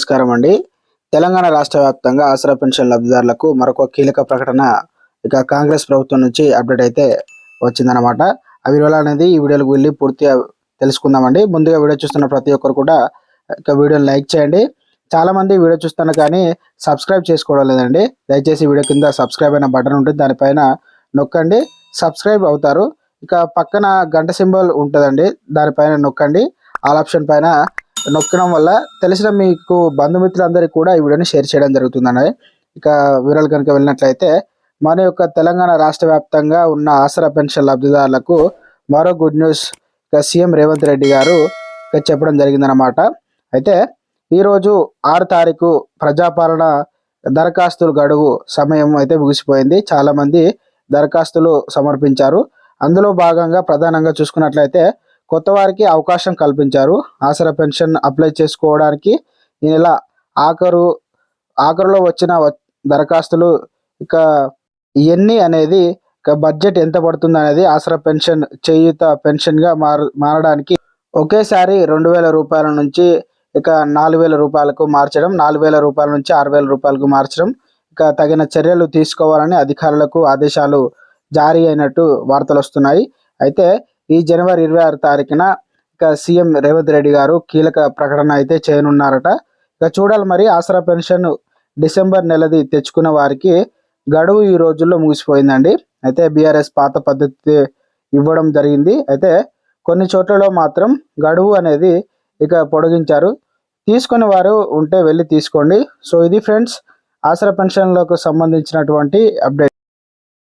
నమస్కారం అండి. తెలంగాణ రాష్ట్ర వ్యాప్తంగా ఆసరా పెన్షన్ లబ్ధిదారులకు మరొక కీలక ప్రకటన ఇక కాంగ్రెస్ ప్రభుత్వం నుంచి అప్డేట్ అయితే వచ్చిందనమాట ఆ వివరాలు అనేది ఈ వీడియోలకు వెళ్ళి పూర్తిగా తెలుసుకుందామండి. ముందుగా వీడియో చూస్తున్న ప్రతి ఒక్కరు కూడా ఇక వీడియోని లైక్ చేయండి. చాలామంది వీడియో చూస్తున్నారు కానీ సబ్స్క్రైబ్ చేసుకోవడం లేదండి. దయచేసి వీడియో కింద సబ్స్క్రైబ్ అయిన బటన్ ఉంటుంది దానిపైన నొక్కండి. సబ్స్క్రైబ్ అవుతారు. ఇక పక్కన గంట సింబల్ ఉంటుందండి. దానిపైన నొక్కండి. ఆల్ ఆప్షన్ పైన నొక్కడం వల్ల తెలిసిన మీకు బంధుమిత్రులందరికీ కూడా ఈ వీడియోని షేర్ చేయడం జరుగుతుందండి ఇక వివరాలు కనుక వెళ్ళినట్లయితే మన యొక్క తెలంగాణ రాష్ట్ర వ్యాప్తంగా ఉన్న ఆసరా పెన్షన్ లబ్ధిదారులకు మరో గుడ్ న్యూస్. ఇక సీఎం రేవంత్ రెడ్డి గారు చెప్పడం జరిగిందనమాట అయితే ఈరోజు ఆరు తారీఖు ప్రజాపాలన దరఖాస్తుల గడువు సమయం అయితే ముగిసిపోయింది. చాలామంది దరఖాస్తులు సమర్పించారు. అందులో భాగంగా ప్రధానంగా చూసుకున్నట్లయితే కొత్త వారికి అవకాశం కల్పించారు. ఆసరా పెన్షన్ అప్లై చేసుకోవడానికి ఈ నెల ఆఖరు ఆఖరులో వచ్చిన వ- దరఖాస్తులు ఇక ఎన్ని అనేది ఇక బడ్జెట్ ఎంత పడుతుంది అనేది ఆసరా పెన్షన్ చేయూత పెన్షన్గా మార మారడానికి ఒకేసారి రెండు వేల రూపాయల నుంచి ఇక నాలుగు వేల రూపాయలకు మార్చడం నాలుగు వేల రూపాయల నుంచి ఆరు వేల రూపాయలకు మార్చడం ఇక తగిన చర్యలు తీసుకోవాలని అధికారులకు ఆదేశాలు జారీ అయినట్టు వార్తలు వస్తున్నాయి. అయితే ఈ జనవరి ఇరవై ఆరు తారీఖున ఇక సీఎం రేవంత్ రెడ్డి గారు కీలక ప్రకటన అయితే చేయనున్నారట. ఇక చూడాలి మరి ఆసరా పెన్షన్ డిసెంబర్ నెలది తెచ్చుకున్న వారికి గడువు ఈ రోజుల్లో ముగిసిపోయిందండి. అయితే బీఆర్ఎస్ పాత పద్ధతి ఇవ్వడం జరిగింది. అయితే కొన్ని చోట్లలో మాత్రం గడువు అనేది ఇక పొడిగించారు. తీసుకుని వారు ఉంటే వెళ్ళి తీసుకోండి. సో ఇది ఫ్రెండ్స్ ఆసరా పెన్షన్లకు సంబంధించినటువంటి అప్డేట్.